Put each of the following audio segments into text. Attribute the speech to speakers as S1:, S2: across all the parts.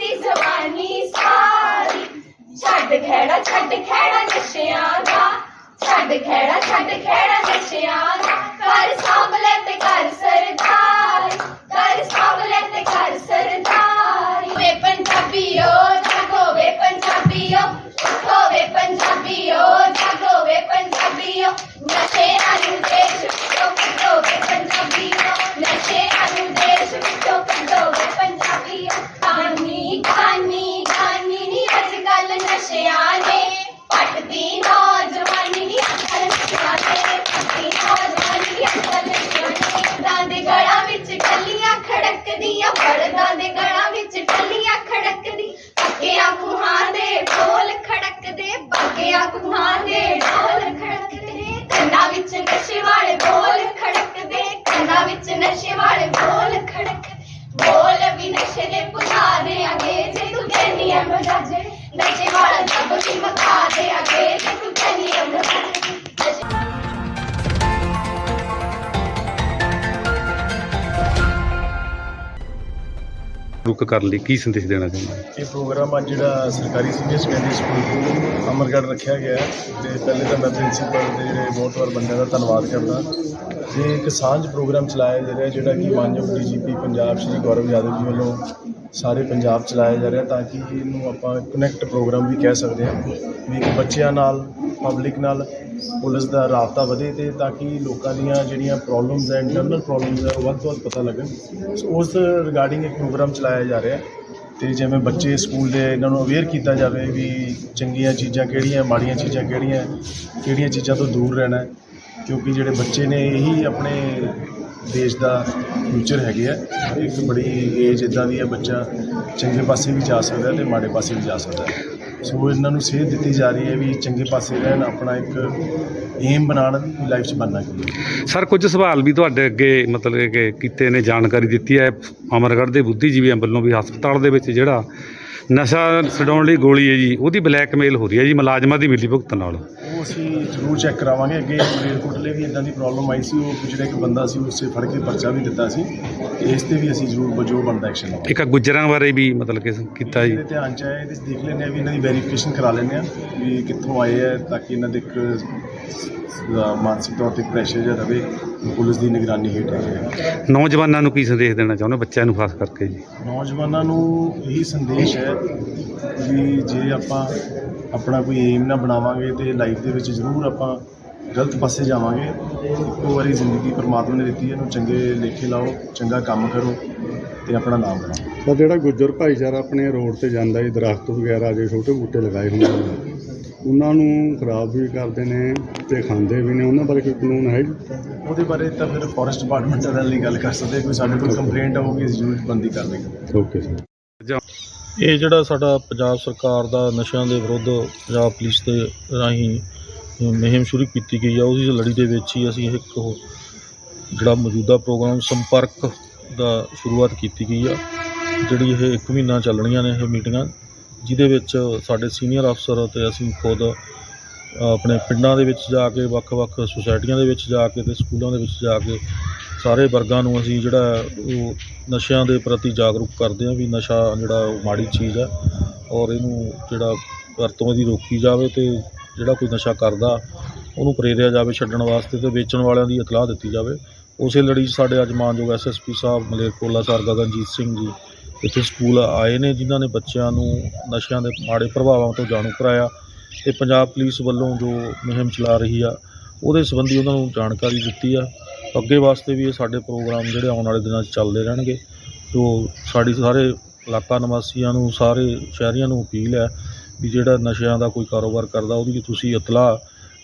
S1: ਦੀ ਜਵਾਨੀ ਸਾਰੀ ਛੱਡ ਖੇੜਾ ਛੱਡ ਖੇੜਾ ਨਸ਼ਿਆਂ ਦਾ ਛੱਡ ਖੇੜਾ ਛੱਡ ਖੇੜਾ ਨਸ਼ਿਆਂ ਦਾ ਕਰ ਸਾਂਭਲੇ ਤੇ ਕਰ ਸਰਦਾਰ ਕਰ ਸਾਂਭਲੇ ਤੇ ਕਰ ਸਰਦਾਰ ਵੇ ਪੰਜਾਬੀਓ ਜਾਗੋ ਵੇ ਪੰਜਾਬੀਓ ਉੱਠੋ ਵੇ ਪੰਜਾਬੀਓ ਜਾਗੋ ਵੇ ਪੰਜਾਬੀਓ ਨਸ਼ਿਆਂ
S2: ਰੁਕ ਕਰਨ ਲਈ, ਕੀ ਸੰਦੇਸ਼ ਦੇਣਾ ਚਾਹੁੰਦੇ ਹੋ?
S3: ਇਹ ਪ੍ਰੋਗਰਾਮ ਅੱਜ ਜਿਹੜਾ ਸਰਕਾਰੀ ਸੀਨੀਅਰ ਸੈਕੰਡਰੀ ਸਕੂਲ ਅਮਰਗੜ੍ਹ ਰੱਖਿਆ ਗਿਆ ਹੈ ਤੇ ਪਹਿਲੇ ਤਾਂ ਮੈਂ ਪ੍ਰਿੰਸੀਪਲ ਤੇ ਜਿਹੜੇ ਬਹੁਤ ਵਾਰ ਬੰਦਿਆਂ ਦਾ ਧੰਨਵਾਦ ਕਰਦਾ ਜੇ ਇੱਕ ਸਾਂਝ ਪ੍ਰੋਗਰਾਮ ਚਲਾਇਆ ਜਾ ਰਿਹਾ, ਜਿਹੜਾ ਕਿ ਮਾਨਯੋਗ ਡੀਜੀਪੀ ਪੰਜਾਬ ਸ਼੍ਰੀ ਗੌਰਵ ਯਾਦਵ ਜੀ ਵੱਲੋਂ ਸਾਰੇ ਪੰਜਾਬ ਚਲਾਇਆ ਜਾ ਰਿਹਾ ਤਾਂ ਕਿ ਇਹਨੂੰ ਆਪਾਂ ਕਨੈਕਟ ਪ੍ਰੋਗਰਾਮ ਵੀ ਕਹਿ ਸਕਦੇ ਹਾਂ ਵੀ ਬੱਚਿਆਂ ਨਾਲ ਪਬਲਿਕ ਨਾਲ ਪੁਲਿਸ ਦਾ ਰਾਬਤਾ ਵਧੇ ਤੇ ਤਾਂ ਕਿ ਲੋਕਾਂ ਦੀਆਂ ਜਿਹੜੀਆਂ ਪ੍ਰੋਬਲਮਸ ਹੈ ਇੰਟਰਨਲ ਪ੍ਰੋਬਲਮਸ ਹੈ, ਉਹ ਵੱਧ ਤੋਂ ਵੱਧ ਪਤਾ ਲੱਗਣ। ਸੋ ਉਸ ਰਿਗਾਰਡਿੰਗ ਇੱਕ ਪ੍ਰੋਗਰਾਮ ਚਲਾਇਆ ਜਾ ਰਿਹਾ ਹੈ ਤੇ ਜਿਵੇਂ ਬੱਚੇ ਸਕੂਲ ਦੇ ਇਹਨਾਂ ਨੂੰ ਅਵੇਅਰ ਕੀਤਾ ਜਾਵੇ ਵੀ ਚੰਗੀਆਂ ਚੀਜ਼ਾਂ ਕਿਹੜੀਆਂ, ਮਾੜੀਆਂ ਚੀਜ਼ਾਂ ਕਿਹੜੀਆਂ ਕਿਹੜੀਆਂ ਚੀਜ਼ਾਂ ਤੋਂ ਦੂਰ ਰਹਿਣਾ ਕਿਉਂਕਿ ਜਿਹੜੇ ਬੱਚੇ ਨੇ, ਇਹੀ ਆਪਣੇ ਦੇਸ਼ ਦਾ ਫਿਊਚਰ ਹੈਗੇ ਆ। ਇੱਕ ਬੜੀ ਏਜ ਇਦਾਂ ਦੀ ਹੈ ਬੱਚਾ ਚੰਗੇ ਪਾਸੇ ਵੀ ਜਾ ਸਕਦਾ ਹੈ ਤੇ ਮਾੜੇ ਪਾਸੇ ਵੀ ਜਾ ਸਕਦਾ ਸੋ ਇਹਨਾਂ ਨੂੰ ਸੇਧ ਦਿੱਤੀ ਜਾ ਰਹੀ ਹੈ ਵੀ ਚੰਗੇ ਪਾਸੇ ਰਹਿਣ, ਆਪਣਾ ਇੱਕ ਏਮ ਬਣਾਉਣ ਲਾਈਫ 'ਚ ਬਣਨਾ ਕੀ ਹੈ।
S2: ਸਰ, ਕੁਝ ਸਵਾਲ ਵੀ ਤੁਹਾਡੇ ਅੱਗੇ ਮਤਲਬ ਕਿ ਕੀਤੇ ਨੇ, ਜਾਣਕਾਰੀ ਦਿੱਤੀ ਹੈ। ਅਮਰਗੜ੍ਹ ਦੇ ਬੁੱਧੀਜੀਵੀਆਂ ਵੱਲੋਂ ਵੀ ਹਸਪਤਾਲ ਦੇ ਵਿੱਚ ਜਿਹੜਾ ਨਸ਼ਾ ਛਡਾਉਣ ਲਈ ਗੋਲੀ ਹੈ ਜੀ ਉਹਦੀ ਬਲੈਕਮੇਲ ਹੋ ਰਹੀ ਹੈ ਜੀ ਮੁਲਾਜ਼ਮਾਂ ਦੀ ਮਿਲੀ ਭੁਗਤ ਨਾਲ।
S3: ਉਹ ਅਸੀਂ ਜ਼ਰੂਰ ਚੈੱਕ ਕਰਾਵਾਂਗੇ ਅੱਗੇ ਮਲੇਰਕੋਟਲੇ ਵੀ ਇਦਾਂ ਦੀ ਪ੍ਰੋਬਲਮ ਆਈ ਸੀ ਉਹ ਜਿਹੜਾ ਇੱਕ ਬੰਦਾ ਸੀ ਉਸੇ ਫੜ ਕੇ ਪਰਚਾ ਵੀ ਦਿੱਤਾ ਸੀ ਤੇ ਇਸ ਤੇ ਵੀ ਅਸੀਂ ਜ਼ਰੂਰ ਵਜੋ ਬਣਦਾ ਐਕਸ਼ਨ ਲਵਾਂਗੇ।
S2: ਇੱਕ ਆਹ ਗੁੱਜਰਾਂ ਬਾਰੇ ਵੀ ਮਤਲਬ ਕਿ ਕੀਤਾ ਜੀ।
S3: ਇਹਦੇ ਧਿਆਨ ਚ ਆਇਆ ਇਹਦੇ 'ਚ ਦੇਖ ਲੈਂਦੇ ਆ ਵੀ ਇਹਨਾਂ ਦੀ ਵੈਰੀਫਿਕੇਸ਼ਨ ਕਰਾ ਲੈਂਦੇ ਆ ਵੀ ਕਿੱਥੋਂ ਆਏ ਆ ਤਾਂ ਕਿ ਇਹਨਾਂ ਦੇ ਇੱਕ ਮਾਨਸਿਕ ਤੌਰ ਤੇ ਪ੍ਰੈਸ਼ਰ ਜਿਹਾ ਰਵੇ ਪੁਲਿਸ ਦੀ ਨਿਗਰਾਨੀ ਹੇਠ ਰਹੇ।
S2: ਨੌਜਵਾਨਾਂ ਨੂੰ ਕੀ ਸੰਦੇਸ਼ ਦੇਣਾ ਚਾਹੁੰਦੇ ਹੋ ਬੱਚਿਆਂ ਨੂੰ ਖਾਸ ਕਰਕੇ ਜੀ?
S3: ਨੌਜਵਾਨਾਂ ਨੂੰ ਇਹੀ ਸੰਦੇਸ਼ ਹੈ ਵੀ ਜੇ ਆਪਾਂ ਆਪਣਾ ਕੋਈ ਏਮ ਨਾ ਬਣਾਵਾਂਗੇ ਤੇ ਲਾਈਫ ਦੇ ਵਿੱਚ ਜ਼ਰੂਰ ਆਪਾਂ ਗਲਤ ਪਾਸੇ ਜਾਵਾਂਗੇ। ਇੱਕੋ ਵਾਰੀ ਜ਼ਿੰਦਗੀ ਪਰਮਾਤਮਾ ਨੇ ਦਿੱਤੀ ਹੈ ਇਹਨੂੰ ਚੰਗੇ ਲੇਖੇ ਲਾਓ ਚੰਗਾ ਕੰਮ ਕਰੋ ਤੇ ਆਪਣਾ ਨਾਮ ਬਣਾਓ।
S4: ਤਾਂ ਜਿਹੜਾ ਗੁੱਜਰ ਭਾਈਚਾਰਾ ਆਪਣੇ ਰੋਡ ਤੇ ਜਾਂਦਾ ਜੀ ਦਰਖਤ ਵਗੈਰਾ ਜੇ ਛੋਟੇ ਬੂਟੇ ਲਗਾਏ ਹੁੰਦੇ ਨੇ ਉਹਨਾਂ ਨੂੰ ਖਰਾਬ ਵੀ ਕਰਦੇ ਨੇ ਤੇ ਖਾਂਦੇ ਵੀ ਨੇ। ਉਹਨਾਂ ਬਾਰੇ ਕੋਈ ਕਾਨੂੰਨ ਹੈ ਜੀ?
S3: ਉਹਦੇ ਬਾਰੇ ਤਾਂ ਫਿਰ ਫੋਰੈਸਟ ਡਿਪਾਰਟਮੈਂਟ ਨਾਲ ਲਈ ਗੱਲ ਕਰ ਸਕਦੇ ਕੋਈ ਸਾਡੇ ਕੋਲ ਕੰਪਲੇਂਟ ਆਊਗੀ ਅਸੀਂ ਜ਼ਰੂਰ ਬੰਦੀ ਕਰ ਦੇਵਾਂਗੇ
S4: ਓਕੇ ਸਰ
S2: ਜਾਂ
S5: ਇਹ ਜਿਹੜਾ ਸਾਡਾ ਪੰਜਾਬ ਸਰਕਾਰ ਦਾ ਨਸ਼ਿਆਂ ਦੇ ਵਿਰੁੱਧ ਪੰਜਾਬ ਪੁਲਿਸ ਦੇ ਰਾਹੀਂ ਮੁਹਿੰਮ ਸ਼ੁਰੂ ਕੀਤੀ ਗਈ ਆ ਉਹਦੀ ਲੜੀ ਦੇ ਵਿੱਚ ਹੀ ਅਸੀਂ ਇੱਕ ਜਿਹੜਾ ਮੌਜੂਦਾ ਪ੍ਰੋਗਰਾਮ ਸੰਪਰਕ ਦਾ ਸ਼ੁਰੂਆਤ ਕੀਤੀ ਗਈ ਆ ਜਿਹੜੀ ਇਹ 1 ਮਹੀਨਾ ਚੱਲਣੀਆਂ ਨੇ ਇਹ ਮੀਟਿੰਗਾਂ। ਜਿਹਦੇ ਵਿੱਚ ਸਾਡੇ ਸੀਨੀਅਰ ਅਫਸਰ ਅਤੇ ਅਸੀਂ ਖੁਦ ਆਪਣੇ ਪਿੰਡਾਂ ਦੇ ਵਿੱਚ ਜਾ ਕੇ, ਵੱਖ-ਵੱਖ ਸੁਸਾਇਟੀਆਂ ਦੇ ਵਿੱਚ ਜਾ ਕੇ ਤੇ ਸਕੂਲਾਂ ਦੇ ਵਿੱਚ ਜਾ ਕੇ ਸਾਰੇ ਵਰਗਾਂ ਨੂੰ ਅਸੀਂ ਜਿਹੜਾ ਉਹ ਨਸ਼ਿਆਂ ਦੇ ਪ੍ਰਤੀ ਜਾਗਰੂਕ ਕਰਦੇ ਹਾਂ ਵੀ ਨਸ਼ਾ ਜਿਹੜਾ ਉਹ ਮਾੜੀ ਚੀਜ਼ ਹੈ ਔਰ ਇਹਨੂੰ ਜਿਹੜਾ ਵਰਤੋਂ ਦੀ ਰੋਕੀ ਜਾਵੇ ਤੇ ਜਿਹੜਾ ਕੋਈ ਨਸ਼ਾ ਕਰਦਾ ਉਹਨੂੰ ਪ੍ਰੇਰਿਆ ਜਾਵੇ ਛੱਡਣ ਵਾਸਤੇ ਤੇ ਵੇਚਣ ਵਾਲਿਆਂ ਦੀ ਇਤਲਾਹ ਦਿੱਤੀ ਜਾਵੇ। ਉਸੇ ਲੜੀ 'ਚ ਸਾਡੇ ਅੱਜ ਮਾਨਯੋਗ ਐਸਐਸਪੀ ਸਾਹਿਬ ਮਲੇਰਕੋਲਾ ਸਰ ਗਗਨਜੀਤ ਸਿੰਘ ਜੀ ਇੱਥੇ ਸਕੂਲ ਆਏ ਨੇ, ਜਿਨ੍ਹਾਂ ਨੇ ਬੱਚਿਆਂ ਨੂੰ ਨਸ਼ਿਆਂ ਦੇ ਮਾੜੇ ਪ੍ਰਭਾਵਾਂ ਤੋਂ ਜਾਣੂ ਕਰਾਇਆ ਤੇ ਪੰਜਾਬ ਪੁਲਿਸ ਵੱਲੋਂ ਜੋ ਮੁਹਿੰਮ ਚਲਾ ਰਹੀ ਆ, ਉਹਦੇ ਸੰਬੰਧੀ ਉਹਨਾਂ ਨੂੰ ਜਾਣਕਾਰੀ ਦਿੱਤੀ ਆ। ਅੱਗੇ ਵਾਸਤੇ ਵੀ ਇਹ ਸਾਡੇ ਪ੍ਰੋਗਰਾਮ ਜਿਹੜੇ ਆਉਣ ਵਾਲੇ ਦਿਨਾਂ 'ਚ ਚੱਲਦੇ ਰਹਿਣਗੇ। ਜੋ ਸਾਡੀ ਸਾਰੇ ਇਲਾਕਾ ਨਿਵਾਸੀਆਂ ਨੂੰ, ਸਾਰੇ ਸ਼ਹਿਰੀਆਂ ਨੂੰ ਅਪੀਲ ਹੈ ਵੀ ਜਿਹੜਾ ਨਸ਼ਿਆਂ ਦਾ ਕੋਈ ਕਾਰੋਬਾਰ ਕਰਦਾ, ਉਹਦੀ ਤੁਸੀਂ ਇਤਲਾਹ,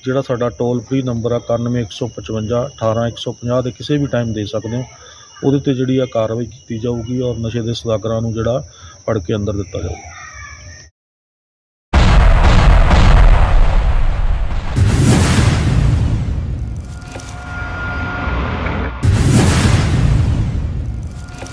S5: ਜਿਹੜਾ ਸਾਡਾ ਟੋਲ ਫ੍ਰੀ ਨੰਬਰ ਆ 9155 18150 ਦੇ ਕਿਸੇ ਵੀ ਟਾਈਮ ਦੇ ਸਕਦੇ ਹੋ। ਉਹਦੇ ਤੇ ਜਿਹੜੀ ਆ ਕਾਰਵਾਈ ਕੀਤੀ ਜਾਊਗੀ ਔਰ ਨਸ਼ੇ ਦੇ ਸਦਾਗਰਾਂ ਨੂੰ ਜਿਹੜਾ ਫੜ ਕੇ ਅੰਦਰ ਦਿੱਤਾ ਜਾਊਗਾ।